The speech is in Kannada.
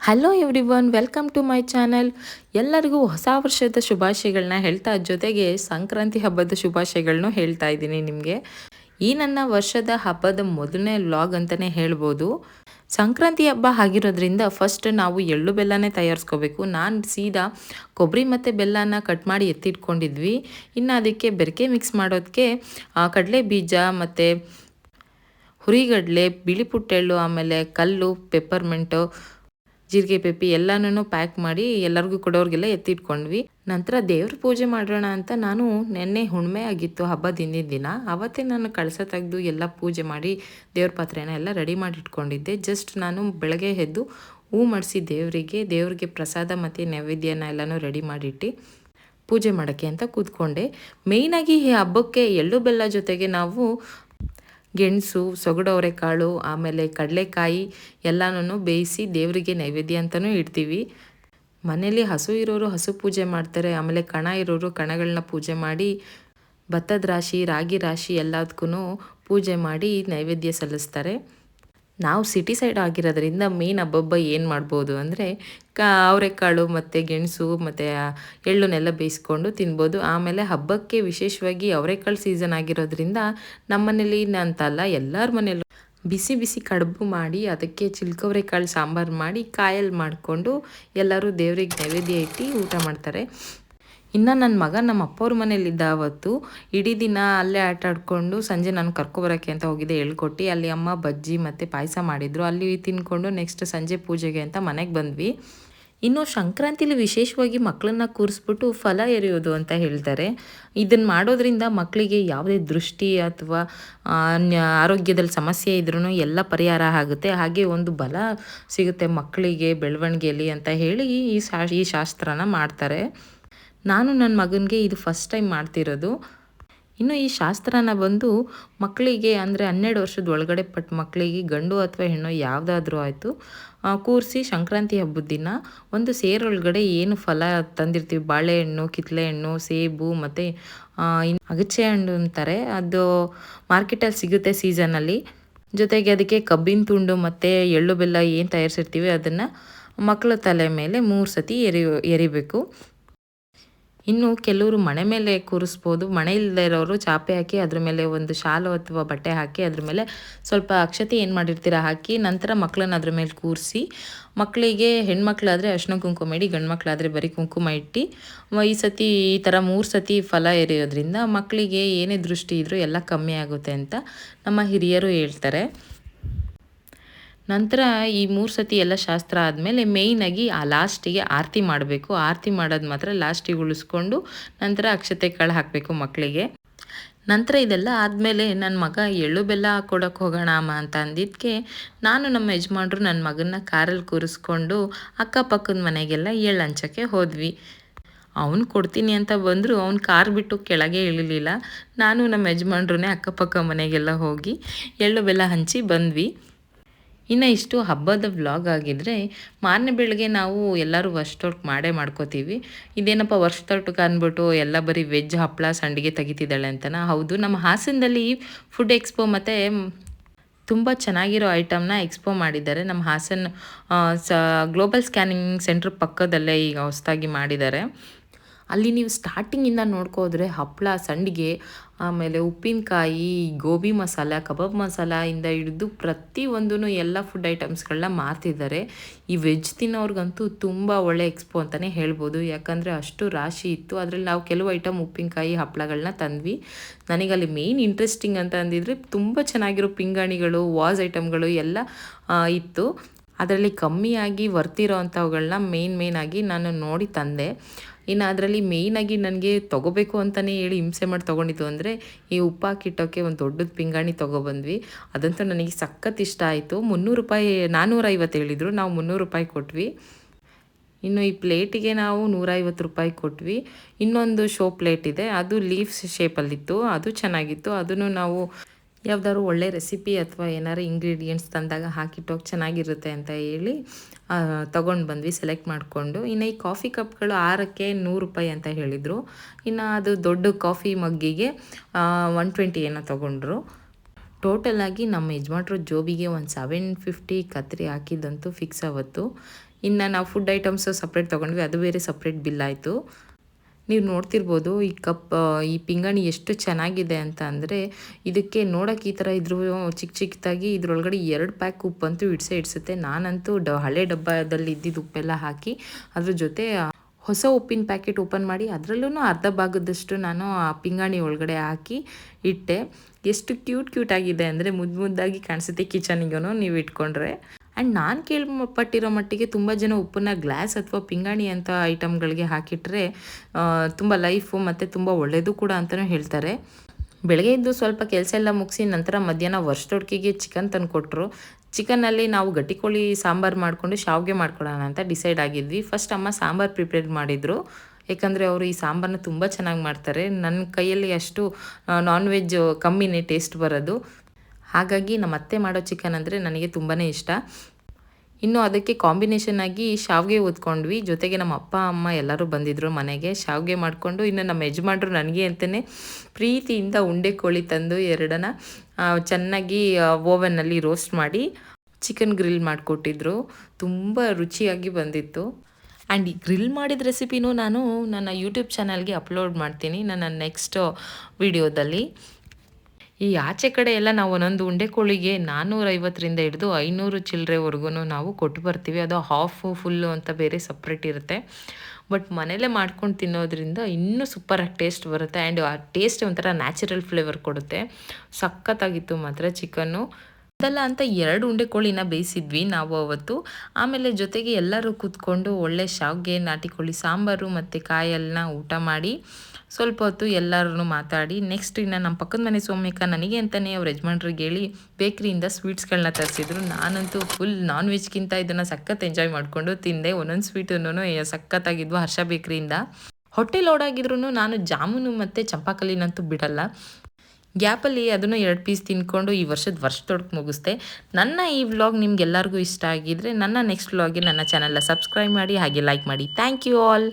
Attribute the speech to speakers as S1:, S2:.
S1: Hello everyone welcome to my channel ಎಲ್ಲರಿಗೂ ಹೊಸ ವರ್ಷದ ಶುಭಾಶಯಗಳನ್ನ ಹೇಳ್ತಾ ಜೊತೆಗೆ ಸಂಕ್ರಾಂತಿ ಹಬ್ಬದ ಶುಭಾಶಯಗಳನ್ನೂ ಹೇಳ್ತಾ ಇದ್ದೀನಿ ನಿಮಗೆ. ಈ ನನ್ನ ವರ್ಷದ ಹಬ್ಬದ ಮೊದಲನೇ ವ್ಲಾಗ್ ಅಂತಲೇ ಹೇಳ್ಬೋದು. ಸಂಕ್ರಾಂತಿ ಹಬ್ಬ ಆಗಿರೋದ್ರಿಂದ ಫಸ್ಟ್ ನಾವು ಎಳ್ಳು ಬೆಲ್ಲನೇ ತಯಾರಿಸ್ಕೋಬೇಕು. ನಾನು ಸೀದಾ ಕೊಬ್ಬರಿ ಮತ್ತು ಬೆಲ್ಲನ ಕಟ್ ಮಾಡಿ ಎತ್ತಿಟ್ಕೊಂಡಿದ್ವಿ. ಇನ್ನು ಅದಕ್ಕೆ ಬೆರಕೆ ಮಿಕ್ಸ್ ಮಾಡೋದಕ್ಕೆ ಕಡಲೆ ಬೀಜ ಮತ್ತು ಹುರಿಗಡಲೆ, ಬಿಳಿ ಪುಟ್ಟೆಳ್ಳು, ಆಮೇಲೆ ಕಲ್ಲು ಪೆಪ್ಪರ್ಮೆಂಟು ಜೀರಿಗೆ ಪೆಪ್ಪಿ ಎಲ್ಲನೂ ಪ್ಯಾಕ್ ಮಾಡಿ ಎಲ್ಲರಿಗೂ ಕೊಡೋರಿಗೆಲ್ಲ ಎತ್ತಿಟ್ಕೊಂಡ್ವಿ. ನಂತರ ದೇವ್ರ ಪೂಜೆ ಮಾಡೋಣ ಅಂತ ನಾನು ನೆನ್ನೆ ಹುಣ್ಮೆ ಆಗಿತ್ತು ಹಬ್ಬ ದಿನದ ದಿನ. ಅವತ್ತೇ ನಾನು ಕಳಸ ತೆಗೆದು ಎಲ್ಲ ಪೂಜೆ ಮಾಡಿ ದೇವ್ರ ಪಾತ್ರೆನ ಎಲ್ಲ ರೆಡಿ ಮಾಡಿ ಇಟ್ಕೊಂಡಿದ್ದೆ ಜಸ್ಟ್ ನಾನು ಬೆಳಗ್ಗೆ ಎದ್ದು ಹೂ ಮಾಡಿಸಿ ದೇವರಿಗೆ ದೇವರಿಗೆ ಪ್ರಸಾದ ಮತ್ತು ನೈವೇದ್ಯನ ಎಲ್ಲನೂ ರೆಡಿ ಮಾಡಿಟ್ಟು ಪೂಜೆ ಮಾಡೋಕ್ಕೆ ಅಂತ ಕೂತ್ಕೊಂಡೆ. ಮೇಯ್ನಾಗಿ ಈ ಹಬ್ಬಕ್ಕೆ ಎಳ್ಳು ಬೆಲ್ಲ ಜೊತೆಗೆ ನಾವು ಗೆಣಸು ಸೊಗಡವರೆಕಾಳು ಆಮೇಲೆ ಕಡಲೆಕಾಯಿ ಎಲ್ಲನೂ ಬೇಯಿಸಿ ದೇವರಿಗೆ ನೈವೇದ್ಯ ಅಂತಲೂ ಇಡ್ತೀವಿ. ಮನೇಲಿ ಹಸು ಇರೋರು ಹಸು ಪೂಜೆ ಮಾಡ್ತಾರೆ, ಆಮೇಲೆ ಕಣ ಇರೋರು ಕಣಗಳನ್ನ ಪೂಜೆ ಮಾಡಿ ಭತ್ತದ ರಾಶಿ ರಾಗಿ ರಾಶಿ ಎಲ್ಲದಕ್ಕೂ ಪೂಜೆ ಮಾಡಿ ನೈವೇದ್ಯ ಸಲ್ಲಿಸ್ತಾರೆ. ನಾವು ಸಿಟಿ ಸೈಡ್ ಆಗಿರೋದ್ರಿಂದ ಮೇನ್ ಹಬ್ಬಬ್ಬ ಏನು ಮಾಡ್ಬೋದು ಅಂದರೆ ಕಾ, ಅವರೆಕಾಳು ಮತ್ತು ಗೆಣಸು ಮತ್ತು ಎಳ್ಳುನೆಲ್ಲ ಬೇಯಿಸ್ಕೊಂಡು ತಿನ್ಬೋದು. ಆಮೇಲೆ ಹಬ್ಬಕ್ಕೆ ವಿಶೇಷವಾಗಿ ಅವರೆಕಾಳು ಸೀಸನ್ ಆಗಿರೋದ್ರಿಂದ ನಮ್ಮ ಮನೇಲಿ ಅಂತಲ್ಲ ಎಲ್ಲರ ಮನೇಲೂ ಬಿಸಿ ಬಿಸಿ ಕಡುಬು ಮಾಡಿ ಅದಕ್ಕೆ ಚಿಲ್ಕವರೆಕಾಳು ಸಾಂಬಾರು ಮಾಡಿ ಕಾಯಲ್ಲಿ ಮಾಡಿಕೊಂಡು ಎಲ್ಲರೂ ದೇವರಿಗೆ ನೈವೇದ್ಯ ಇಟ್ಟು ಊಟ ಮಾಡ್ತಾರೆ. ಇನ್ನು ನನ್ನ ಮಗ ನಮ್ಮ ಅಪ್ಪವ್ರ ಮನೇಲಿದ್ದ ಅವತ್ತು ಇಡೀ ದಿನ ಅಲ್ಲೇ ಆಟ ಆಡ್ಕೊಂಡು ಸಂಜೆ ನಾನು ಕರ್ಕೊಬರೋಕ್ಕೆ ಅಂತ ಹೋಗಿದ್ದೆ ಹೇಳ್ಕೊಟ್ಟು, ಅಲ್ಲಿ ಅಮ್ಮ ಬಜ್ಜಿ ಮತ್ತು ಪಾಯಸ ಮಾಡಿದರು. ಅಲ್ಲಿ ತಿನ್ಕೊಂಡು ನೆಕ್ಸ್ಟ್ ಸಂಜೆ ಪೂಜೆಗೆ ಅಂತ ಮನೆಗೆ ಬಂದ್ವಿ. ಇನ್ನು ಸಂಕ್ರಾಂತಿಲಿ ವಿಶೇಷವಾಗಿ ಮಕ್ಕಳನ್ನ ಕೂರಿಸ್ಬಿಟ್ಟು ಫಲ ಎರೆಯೋದು ಅಂತ ಹೇಳ್ತಾರೆ. ಇದನ್ನು ಮಾಡೋದ್ರಿಂದ ಮಕ್ಕಳಿಗೆ ಯಾವುದೇ ದೃಷ್ಟಿ ಅಥವಾ ಆರೋಗ್ಯದಲ್ಲಿ ಸಮಸ್ಯೆ ಇದ್ರೂ ಎಲ್ಲ ಪರಿಹಾರ ಆಗುತ್ತೆ. ಹಾಗೆ ಒಂದು ಬಲ ಸಿಗುತ್ತೆ ಮಕ್ಕಳಿಗೆ ಬೆಳವಣಿಗೆಯಲ್ಲಿ ಅಂತ ಹೇಳಿ ಈ ಶಾ, ಈ ಶಾಸ್ತ್ರನ ಮಾಡ್ತಾರೆ. ನಾನು ನನ್ನ ಮಗನಿಗೆ ಇದು ಫಸ್ಟ್ ಟೈಮ್ ಮಾಡ್ತಿರೋದು. ಇನ್ನು ಈ ಶಾಸ್ತ್ರನ ಬಂದು ಮಕ್ಕಳಿಗೆ ಅಂದರೆ ಹನ್ನೆರಡು ವರ್ಷದ ಒಳಗಡೆ ಪಟ್ಟ ಮಕ್ಕಳಿಗೆ ಗಂಡು ಅಥವಾ ಹೆಣ್ಣು ಯಾವುದಾದ್ರೂ ಆಯಿತು ಕೂರಿಸಿ ಸಂಕ್ರಾಂತಿ ಹಬ್ಬದ ದಿನ ಒಂದು ಸೇರೊಳಗಡೆ ಏನು ಫಲ ತಂದಿರ್ತೀವಿ, ಬಾಳೆಹಣ್ಣು ಕಿತ್ತಳೆ ಹಣ್ಣು ಸೇಬು ಮತ್ತು ಇನ್ನು ಅಗಚೆ ಹಣ್ಣು ಅಂತಾರೆ. ಅದು ಮಾರ್ಕೆಟಲ್ಲಿ ಸಿಗುತ್ತೆ ಸೀಸನಲ್ಲಿ ಜೊತೆಗೆ ಅದಕ್ಕೆ ಕಬ್ಬಿನ ತುಂಡು ಮತ್ತು ಎಳ್ಳು ಬೆಲ್ಲ ಏನು ತಯಾರಿಸಿರ್ತೀವಿ ಅದನ್ನು ಮಕ್ಕಳ ತಲೆ ಮೇಲೆ ಮೂರು ಸತಿ ಎರಿ, ಎರಿಬೇಕು. ಇನ್ನು ಕೆಲವರು ಮನೆ ಮೇಲೆ ಕೂರಿಸ್ಬೋದು. ಮನೆ ಇಲ್ಲದೆ ಇರೋರು ಚಾಪೆ ಹಾಕಿ ಅದ್ರ ಮೇಲೆ ಒಂದು ಶಾಲು ಅಥವಾ ಬಟ್ಟೆ ಹಾಕಿ ಅದ್ರ ಮೇಲೆ ಸ್ವಲ್ಪ ಅಕ್ಷತೆ ಏನು ಮಾಡಿರ್ತೀರ ಹಾಕಿ ನಂತರ ಮಕ್ಕಳನ್ನ ಅದ್ರ ಮೇಲೆ ಕೂರಿಸಿ ಮಕ್ಕಳಿಗೆ ಹೆಣ್ಮಕ್ಳಾದರೆ ಅರ್ಶಿನ ಕುಂಕುಮ ಇಡಿ ಗಂಡು ಮಕ್ಕಳಾದರೆ ಬರೀ ಕುಂಕುಮ ಇಟ್ಟು ಈ ಸತಿ ಈ ಥರ ಮೂರು ಸತಿ ಫಲ ಎರೆಯೋದ್ರಿಂದ ಮಕ್ಕಳಿಗೆ ಏನೇ ದೃಷ್ಟಿ ಇದ್ದರೂ ಎಲ್ಲ ಕಮ್ಮಿ ಆಗುತ್ತೆ ಅಂತ ನಮ್ಮ ಹಿರಿಯರು ಹೇಳ್ತಾರೆ. ನಂತರ ಈ ಮೂರು ಸತಿ ಎಲ್ಲ ಶಾಸ್ತ್ರ ಆದಮೇಲೆ ಮೇಯ್ನಾಗಿ ಆ ಲಾಸ್ಟಿಗೆ ಆರತಿ ಮಾಡಬೇಕು. ಆರತಿ ಮಾಡೋದು ಮಾತ್ರ ಲಾಸ್ಟಿಗೆ ಉಳಿಸ್ಕೊಂಡು ನಂತರ ಅಕ್ಷತೆ ಕಾಳು ಹಾಕಬೇಕು ಮಕ್ಕಳಿಗೆ ನಂತರ ಇದೆಲ್ಲ ಆದಮೇಲೆ ನನ್ನ ಮಗ ಎಳ್ಳು ಬೆಲ್ಲ ಕೊಡೋಕೆ ಹೋಗೋಣ ಅಮ್ಮ ಅಂತ ಅಂದಿದ್ದಕ್ಕೆ ನಾನು ನಮ್ಮ ಯಜಮಾನ್ರು ನನ್ನ ಮಗನ್ನ ಕಾರಲ್ಲಿ ಕೂರಿಸ್ಕೊಂಡು ಅಕ್ಕಪಕ್ಕದ ಮನೆಗೆಲ್ಲ ಎಳ್ಳು ಹಂಚೋಕ್ಕೆ ಹೋದ್ವಿ. ಅವನು ಕೊಡ್ತೀನಿ ಅಂತ ಬಂದರೂ ಅವ್ನು ಕಾರ್ ಬಿಟ್ಟು ಕೆಳಗೆ ಇಳಿಲಿಲ್ಲ. ನಾನು ನಮ್ಮ ಯಜಮಾನ್ರನ್ನೇ ಅಕ್ಕಪಕ್ಕ ಮನೆಗೆಲ್ಲ ಹೋಗಿ ಎಳ್ಳು ಬೆಲ್ಲ ಹಂಚಿ ಬಂದ್ವಿ. ಇನ್ನು ಇಷ್ಟು ಹಬ್ಬದ ವ್ಲಾಗ್ ಆಗಿದ್ದರೆ ಮಾರನೇ ಬೆಳಗ್ಗೆ ನಾವು ಎಲ್ಲರೂ ವರ್ಷದೊಟ್ಟು ಮಾಡೇ ಮಾಡ್ಕೋತೀವಿ. ಇದೇನಪ್ಪ ವರ್ಷದೊಟ್ಟಿಗೆ ಅಂದ್ಬಿಟ್ಟು ಎಲ್ಲ ಬರೀ ವೆಜ್ ಹಪ್ಪಳ ಸಂಡಿಗೆ ತೆಗಿತಿದ್ದಾಳೆ ಅಂತನ? ಹೌದು, ನಮ್ಮ ಹಾಸನದಲ್ಲಿ ಫುಡ್ ಎಕ್ಸ್ಪೋ ಮತ್ತು ತುಂಬ ಚೆನ್ನಾಗಿರೋ ಐಟಮ್ನ ಎಕ್ಸ್ಪೋ ಮಾಡಿದ್ದಾರೆ. ನಮ್ಮ ಹಾಸನ್ ಸ ಗ್ಲೋಬಲ್ ಸ್ಕ್ಯಾನಿಂಗ್ ಸೆಂಟ್ರ್ ಪಕ್ಕದಲ್ಲೇ ಈಗ ಹೊಸದಾಗಿ ಮಾಡಿದ್ದಾರೆ. ಅಲ್ಲಿ ನೀವು ಸ್ಟಾರ್ಟಿಂಗಿಂದ ನೋಡ್ಕೋದ್ರೆ ಹಪ್ಪಳ ಸಂಡಿಗೆ, ಆಮೇಲೆ ಉಪ್ಪಿನಕಾಯಿ, ಗೋಬಿ ಮಸಾಲ, ಕಬಾಬ್ ಮಸಾಲ ಇಂದ ಹಿಡಿದು ಪ್ರತಿಯೊಂದೂ ಎಲ್ಲ ಫುಡ್ ಐಟಮ್ಸ್ಗಳನ್ನ ಮಾರ್ತಿದ್ದಾರೆ. ಈ ವೆಜ್ ತಿನ್ನೋರ್ಗಂತೂ ತುಂಬ ಒಳ್ಳೆ ಎಕ್ಸ್ಪೋ ಅಂತಲೇ ಹೇಳ್ಬೋದು. ಯಾಕಂದರೆ ಅಷ್ಟು ರಾಶಿ ಇತ್ತು. ಅದರಲ್ಲಿ ನಾವು ಕೆಲವು ಐಟಮ್ ಉಪ್ಪಿನಕಾಯಿ ಹಪ್ಪಳಗಳನ್ನ ತಂದ್ವಿ. ನನಗೆ ಅಲ್ಲಿ ಮೇಯ್ನ್ ಇಂಟ್ರೆಸ್ಟಿಂಗ್ ಅಂತ ಅಂದಿದ್ರೆ ತುಂಬ ಚೆನ್ನಾಗಿರೋ ಪಿಂಗಾಣಿಗಳು ವಾಸ್ ಐಟಮ್ಗಳು ಎಲ್ಲ ಇತ್ತು. ಅದರಲ್ಲಿ ಕಮ್ಮಿಯಾಗಿ ವರ್ತಿರೋ ಅಂಥವುಗಳನ್ನ ಮೇನ್ ಮೇನಾಗಿ ನಾನು ನೋಡಿ ತಂದೆ. ಇನ್ನು ಅದರಲ್ಲಿ ಮೇಯ್ನಾಗಿ ನನಗೆ ತೊಗೋಬೇಕು ಅಂತಲೇ ಹೇಳಿ ಹಿಂಸೆ ಮಾಡಿ ತೊಗೊಂಡಿದ್ದು ಅಂದರೆ ಈ ಉಪ್ಪು ಹಾಕಿಟ್ಟೋಕ್ಕೆ ಒಂದು ದೊಡ್ಡದು ಪಿಂಗಾಣಿ ತೊಗೊಬಂದ್ವಿ. ಅದಂತೂ ನನಗೆ ಸಖತ್ ಇಷ್ಟ ಆಯಿತು. ಮುನ್ನೂರು ರೂಪಾಯಿ ನಾನ್ನೂರೈವತ್ತು ಹೇಳಿದರು. ನಾವು ಮುನ್ನೂರು ರೂಪಾಯಿ ಕೊಟ್ವಿ. ಇನ್ನು ಈ ಪ್ಲೇಟಿಗೆ ನಾವು ನೂರೈವತ್ತು ರೂಪಾಯಿ ಕೊಟ್ವಿ. ಇನ್ನೊಂದು ಶೋ ಪ್ಲೇಟ್ ಇದೆ. ಅದು ಲೀಫ್ಸ್ ಶೇಪಲ್ಲಿತ್ತು ಅದು ಚೆನ್ನಾಗಿತ್ತು. ಅದನ್ನು ನಾವು ಯಾವ್ದಾದ್ರು ಒಳ್ಳೆ ರೆಸಿಪಿ ಅಥವಾ ಏನಾರು ಇಂಗ್ರೀಡಿಯೆಂಟ್ಸ್ ತಂದಾಗ ಹಾಕಿಟ್ಟೋಗಿ ಚೆನ್ನಾಗಿರುತ್ತೆ ಅಂತ ಹೇಳಿ ತೊಗೊಂಡು ಬಂದ್ವಿ ಸೆಲೆಕ್ಟ್ ಮಾಡಿಕೊಂಡು. ಇನ್ನು ಈ ಕಾಫಿ ಕಪ್ಗಳು ಆರಕ್ಕೆ ನೂರು ರೂಪಾಯಿ ಅಂತ ಹೇಳಿದರು. ಇನ್ನು ಅದು ದೊಡ್ಡ ಕಾಫಿ ಮಗ್ಗಿಗೆ ಒನ್ ಟ್ವೆಂಟಿ ಏನೋ ತೊಗೊಂಡ್ರು. ಟೋಟಲಾಗಿ ನಮ್ಮ ಯಜಮಾನ್ರ ಜೋಬಿಗೆ ಒಂದು ಸೆವೆನ್ ಫಿಫ್ಟಿ ಕತ್ರಿ ಹಾಕಿದ್ದಂತೂ ಫಿಕ್ಸ್ ಆವತ್ತು. ಇನ್ನು ನಾವು ಫುಡ್ ಐಟಮ್ಸು ಸಪ್ರೇಟ್ ತೊಗೊಂಡ್ವಿ, ಅದು ಬೇರೆ ಸಪ್ರೇಟ್ ಬಿಲ್ ಆಯಿತು. ನೀವು ನೋಡ್ತಿರ್ಬೋದು ಈ ಕಪ್ ಈ ಪಿಂಗಾಣಿ ಎಷ್ಟು ಚೆನ್ನಾಗಿದೆ ಅಂತ ಅಂದರೆ ಇದಕ್ಕೆ ನೋಡೋಕೆ ಈ ಥರ ಇದ್ರ ಚಿಕ್ಕ ಚಿಕ್ಕದಾಗಿ ಇದ್ರೊಳಗಡೆ ಎರಡು ಪ್ಯಾಕ್ ಉಪ್ಪಂತೂ ಇಡ್ಸೇ ಇಡ್ಸುತ್ತೆ. ನಾನಂತೂ ಡ, ಹಳೆ ಡಬ್ಬದಲ್ಲಿ ಇದ್ದಿದ್ದು ಉಪ್ಪೆಲ್ಲ ಹಾಕಿ ಅದ್ರ ಜೊತೆ ಹೊಸ ಉಪ್ಪಿನ ಪ್ಯಾಕೆಟ್ ಓಪನ್ ಮಾಡಿ ಅದರಲ್ಲೂ ಅರ್ಧ ಭಾಗದಷ್ಟು ನಾನು ಆ ಪಿಂಗಾಣಿ ಒಳಗಡೆ ಹಾಕಿ ಇಟ್ಟೆ. ಎಷ್ಟು ಕ್ಯೂಟ್ ಕ್ಯೂಟ್ ಆಗಿದೆ ಅಂದರೆ ಮುದ್ದು ಮುದ್ದಾಗಿ ಕಾಣಿಸುತ್ತೆ ಕಿಚನಿಗೂ ನೀವು ಇಟ್ಕೊಂಡ್ರೆ. ಆ್ಯಂಡ್ ನಾನು ಕೇಳಪಟ್ಟಿರೋ ಮಟ್ಟಿಗೆ ತುಂಬ ಜನ ಉಪ್ಪನ್ನು ಗ್ಲಾಸ್ ಅಥವಾ ಪಿಂಗಾಣಿ ಅಂತ ಐಟಮ್ಗಳಿಗೆ ಹಾಕಿಟ್ರೆ ತುಂಬ ಲೈಫು ಮತ್ತು ತುಂಬ ಒಳ್ಳೆಯದು ಕೂಡ ಅಂತಲೂ ಹೇಳ್ತಾರೆ. ಬೆಳಗ್ಗೆ ಇದ್ದು ಸ್ವಲ್ಪ ಕೆಲಸ ಎಲ್ಲ ಮುಗಿಸಿ ನಂತರ ಮಧ್ಯಾಹ್ನ ವರ್ಷದೊಡ್ಕಿಗೆ ಚಿಕನ್ ತಂದು ಕೊಟ್ಟರು ಚಿಕನ್ನಲ್ಲಿ ನಾವು ಗಟ್ಟಿ ಕೋಳಿ ಸಾಂಬಾರು ಮಾಡಿಕೊಂಡು ಶಾವಿಗೆ ಮಾಡ್ಕೊಳ್ಳೋಣ ಅಂತ ಡಿಸೈಡ್ ಆಗಿದ್ವಿ. ಫಸ್ಟ್ ಅಮ್ಮ ಸಾಂಬಾರು ಪ್ರಿಪೇರ್ ಮಾಡಿದರು. ಯಾಕಂದರೆ ಅವರು ಈ ಸಾಂಬಾರನ್ನ ತುಂಬ ಚೆನ್ನಾಗಿ ಮಾಡ್ತಾರೆ. ನನ್ನ ಕೈಯಲ್ಲಿ ಅಷ್ಟು ನಾನ್ ವೆಜ್ ಕಮ್ಮಿನೇ ಟೇಸ್ಟ್ ಬರೋದು. ಹಾಗಾಗಿ ನಮ್ಮ ಅತ್ತೆ ಮಾಡೋ ಚಿಕನ್ ಅಂದರೆ ನನಗೆ ತುಂಬಾ ಇಷ್ಟ. ಇನ್ನು ಅದಕ್ಕೆ ಕಾಂಬಿನೇಷನ್ ಆಗಿ ಶಾವಿಗೆ ಓದ್ಕೊಂಡ್ವಿ ಜೊತೆಗೆ ನಮ್ಮ ಅಪ್ಪ, ಅಮ್ಮ ಎಲ್ಲರೂ ಬಂದಿದ್ದರು ಮನೆಗೆ. ಶಾವಿಗೆ ಮಾಡಿಕೊಂಡು ಇನ್ನು ನಮ್ಮ ಯಜಮಾನ್ರು ನನಗೆ ಅಂತಲೇ ಪ್ರೀತಿಯಿಂದ ಉಂಡೆ ಕೋಳಿ ತಂದು ಎರಡನ್ನ ಚೆನ್ನಾಗಿ ಓವನ್ನಲ್ಲಿ ರೋಸ್ಟ್ ಮಾಡಿ ಚಿಕನ್ ಗ್ರಿಲ್ ಮಾಡಿಕೊಟ್ಟಿದ್ರು. ತುಂಬ ರುಚಿಯಾಗಿ ಬಂದಿತ್ತು. ಆ್ಯಂಡ್ ಈ ಗ್ರಿಲ್ ಮಾಡಿದ ರೆಸಿಪಿನೂ ನಾನು ನನ್ನ ಯೂಟ್ಯೂಬ್ ಚಾನಲ್ಗೆ ಅಪ್ಲೋಡ್ ಮಾಡ್ತೀನಿ. ನನ್ನ ನೆಕ್ಸ್ಟ್ ವಿಡಿಯೋದಲ್ಲಿ ಈ ಆಚೆ ಕಡೆ ಎಲ್ಲ ನಾವು ಒಂದೊಂದು ಉಂಡೆ ಕೋಳಿಗೆ ನಾನ್ನೂರೈವತ್ತರಿಂದ ಹಿಡಿದು ಐನೂರು ಚಿಲ್ಲರೆವರೆಗೂ ನಾವು ಕೊಟ್ಟು ಬರ್ತೀವಿ. ಅದು ಹಾಫು ಫುಲ್ಲು ಅಂತ ಬೇರೆ ಸಪ್ರೇಟ್ ಇರುತ್ತೆ. ಬಟ್ ಮನೇಲೇ ಮಾಡ್ಕೊಂಡು ತಿನ್ನೋದ್ರಿಂದ ಇನ್ನೂ ಸೂಪರಾಗಿ ಟೇಸ್ಟ್ ಬರುತ್ತೆ. ಆ್ಯಂಡ್ ಆ ಟೇಸ್ಟ್ ಒಂಥರ ನ್ಯಾಚುರಲ್ ಫ್ಲೇವರ್ ಕೊಡುತ್ತೆ. ಸಖತ್ತಾಗಿತ್ತು ಮಾತ್ರ ಚಿಕನ್ನು ಅದಲ್ಲ ಅಂತ ಎರಡು ಉಂಡೆ ಕೋಳಿನ ಬೇಯಿಸಿದ್ವಿ ನಾವು ಅವತ್ತು. ಆಮೇಲೆ ಜೊತೆಗೆ ಎಲ್ಲರೂ ಕೂತ್ಕೊಂಡು ಒಳ್ಳೆ ಶಾವಿಗೆ, ನಾಟಿ ಕೋಳಿ, ಸಾಂಬಾರು ಮತ್ತು ಕಾಯಲ್ಲನ್ನ ಊಟ ಮಾಡಿ ಸ್ವಲ್ಪ ಹೊತ್ತು ಎಲ್ಲರೂ ಮಾತಾಡಿ, ನೆಕ್ಸ್ಟ್ ಇನ್ನು ನಮ್ಮ ಪಕ್ಕದ ಮನೆ ಸೋಮ್ಯಕ ನನಗೆ ಅಂತಲೇ ಅವ್ರ ಯಜಮಾನ್ರಿಗೆ ಹೇಳಿ, ಬೇಕ್ರಿಯಿಂದ ಸ್ವೀಟ್ಸ್ಗಳನ್ನ ತರಿಸಿದ್ರು. ನಾನಂತೂ ಫುಲ್ ನಾನ್ ವೆಜ್ಗಿಂತ ಇದನ್ನು ಸಖತ್ ಎಂಜಾಯ್ ಮಾಡಿಕೊಂಡು ತಿಂದೆ. ಒಂದೊಂದು ಸ್ವೀಟನ್ನು ಸಖತ್ತಾಗಿದ್ವು ಹರ್ಷ ಬೇಕ್ರಿಯಿಂದ. ಹೊಟ್ಟೆ ಆಗಿದ್ರು ನಾನು ಜಾಮೂನು ಮತ್ತು ಚಂಪಾಕಲಿನಂತೂ ಬಿಡಲ್ಲ. ಗ್ಯಾಪಲ್ಲಿ ಅದನ್ನು ಎರಡು ಪೀಸ್ ತಿನ್ಕೊಂಡು ಈ ವರ್ಷದ ವರ್ಷ ತೊಡ್ಕು ಮುಗಿಸ್ದೆ. ನನ್ನ ಈ ವ್ಲಾಗ್ ನಿಮ್ಗೆಲ್ಲರಿಗೂ ಇಷ್ಟ ಆಗಿದ್ರೆ ನನ್ನ ನೆಕ್ಸ್ಟ್ ವ್ಲಾಗ್ಗೆ ನನ್ನ ಚಾನಲ್ನ ಸಬ್ಸ್ಕ್ರೈಬ್ ಮಾಡಿ, ಹಾಗೆ ಲೈಕ್ ಮಾಡಿ. Thank you all